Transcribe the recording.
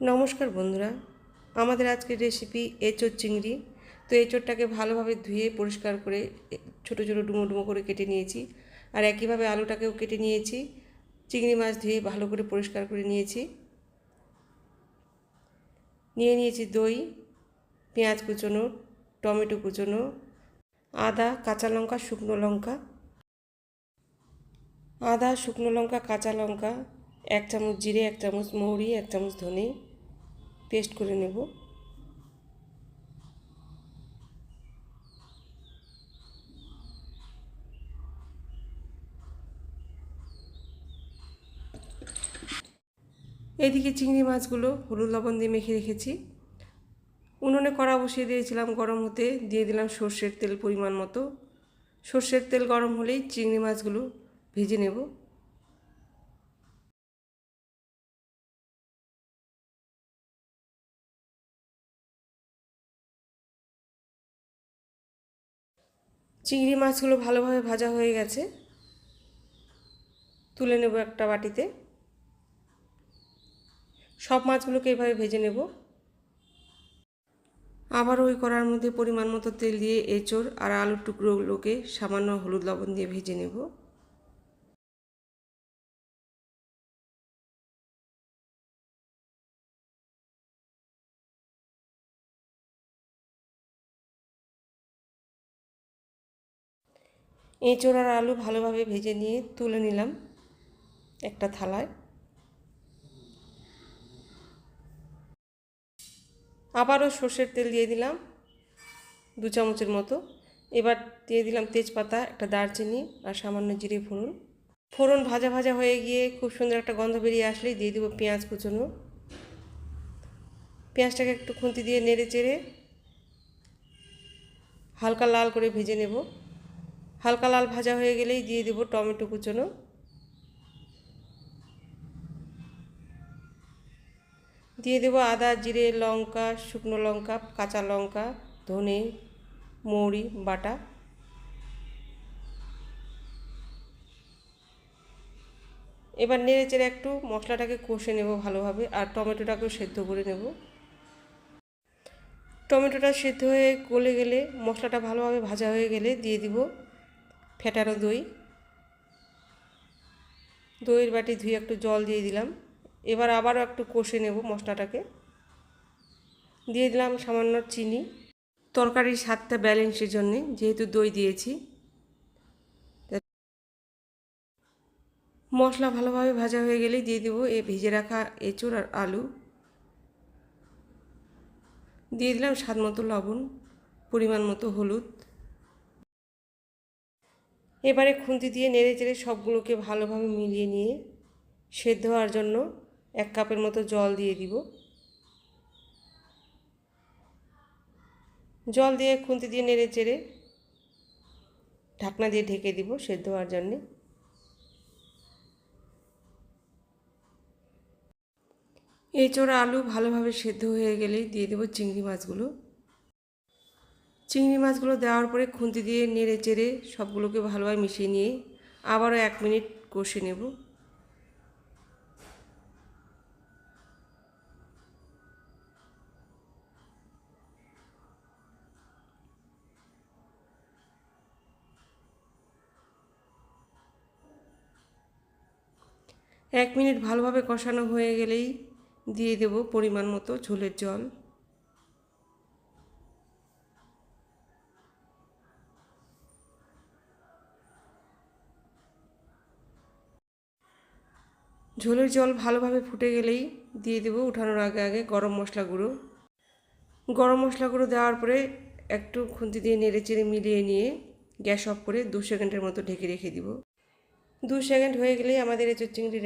নমস্কার বন্ধুরা, আমাদের আজকের রেসিপি এঁচোর চিংড়ি। তো এঁচোরটাকে ভালোভাবে ধুয়ে পরিষ্কার করে ছোটো ছোটো ডুমো ডুমো করে কেটে নিয়েছি। আর একইভাবে আলুটাকেও কেটে নিয়েছি। চিংড়ি মাছ ধুয়ে ভালো করে পরিষ্কার করে নিয়েছি। নিয়ে নিয়েছি দই, পেঁয়াজ কুচোনো, টমেটো কুচোনো, আদা, কাঁচা লঙ্কা, শুকনো লঙ্কা। আদা, শুকনো লঙ্কা, কাঁচা লঙ্কা এক চামচ জিরে, এক চামচ মৌরি, এক চামচ ধনে পেস্ট করে নেব। এদিকে চিংড়ি মাছগুলো হলুদ লবণ দিয়ে মেখে রেখেছি। উনুনে কড়া বসিয়ে দিয়েছিলাম গরম হতে, দিয়ে দিলাম সর্ষের তেল পরিমাণ মতো। সর্ষের তেল গরম হলেই চিংড়ি মাছগুলো ভেজে নেব। চিংড়ি মাছগুলো ভালোভাবে ভাজা হয়ে গেছে। তুলে নেব একটা বাটিতে। সব মাছগুলোকে এভাবে ভেজে নেব। আবার ওই কড়ার মধ্যে পরিমাণ মতো তেল দিয়ে এঁচড় আর আলুর টুকরোগুলোকে সামান্য হলুদ লবণ দিয়ে ভেজে নেব। এঁচড় আর আলু ভালোভাবে ভেজে নিয়ে তুলে নিলাম একটা থালায়। আবারও সর্ষের তেল দিয়ে দিলাম দু চামচের মতো। এবার দিয়ে দিলাম তেজপাতা, একটা দারচিনি আর সামান্য জিরে ফোড়ন। ফোড়ন ভাজা ভাজা হয়ে গিয়ে খুব সুন্দর একটা গন্ধ বেরিয়ে আসলেই দিয়ে দেবো পেঁয়াজ কুচনো। পেঁয়াজটাকে একটু খুন্তি দিয়ে নেড়ে চেড়ে হালকা লাল করে ভেজে নেব। হালকা লাল ভাজা হয়ে গেলেই দিয়ে দেবো টমেটো কুচনো। দিয়ে দেবো আদা, জিরে, লঙ্কা, শুকনো লঙ্কা, কাঁচা লঙ্কা, ধনে, মৌরি, বাটা। এবার নেড়ে চেড়ে একটু মশলাটাকে কষে নেব ভালোভাবে আর টমেটোটাকেও সেদ্ধ করে নেব। টমেটোটা সেদ্ধ হয়ে গলে গেলে মশলাটা ভালোভাবে ভাজা হয়ে গেলে দিয়ে দিব ফেটানো দই। দইয়ের বাটি ধুয়ে একটু জল দিয়ে দিলাম। এবার আবারও একটু কষে নেব মশলাটাকে। দিয়ে দিলাম সামান্য চিনি। তরকারির স্বাদটা ব্যালেন্সের জন্যে, যেহেতু দই দিয়েছি। মশলা ভালোভাবে ভাজা হয়ে গেলেই দিয়ে দেবো এ ভেজে রাখা এঁচুড় আর আলু। দিয়ে দিলাম স্বাদ মতো লবণ, পরিমাণ মতো হলুদ। এবারে খুন্তি দিয়ে নেড়ে চেড়ে সবগুলোকে ভালোভাবে মিলিয়ে নিয়ে সেদ্ধ হওয়ার জন্য এক কাপের মতো জল দিয়ে দিব। জল দিয়ে খুন্তি দিয়ে নেড়ে চেড়ে ঢাকনা দিয়ে ঢেকে দিব সেদ্ধ হওয়ার জন্যে। এঁচোড়া আলু ভালোভাবে সেদ্ধ হয়ে গেলেই দিয়ে দেবো চিংড়ি মাছগুলো। চিংড়ি মাছগুলো দেওয়ার পরে খুন্তি দিয়ে নেড়ে চেড়ে সবগুলোকে ভালোভাবে মিশিয়ে নিয়ে আবারও এক মিনিট কষে নেব। এক মিনিট ভালোভাবে কষানো হয়ে গেলেই দিয়ে দেব পরিমাণ মতো ঝোলের জল। ঝোলের জল ভালোভাবে ফুটে গেলেই দিয়ে দেবো উঠানোর আগে আগে গরম মশলা গুঁড়ো। গরম মশলা গুঁড়ো দেওয়ার পরে একটু খুন্তি দিয়ে নেড়ে চেড়ে মিলিয়ে নিয়ে গ্যাস অফ করে দু সেকেন্ডের মতো ঢেকে রেখে দিব। দু সেকেন্ড হয়ে গেলেই আমাদের এঁচোর চিংড়ি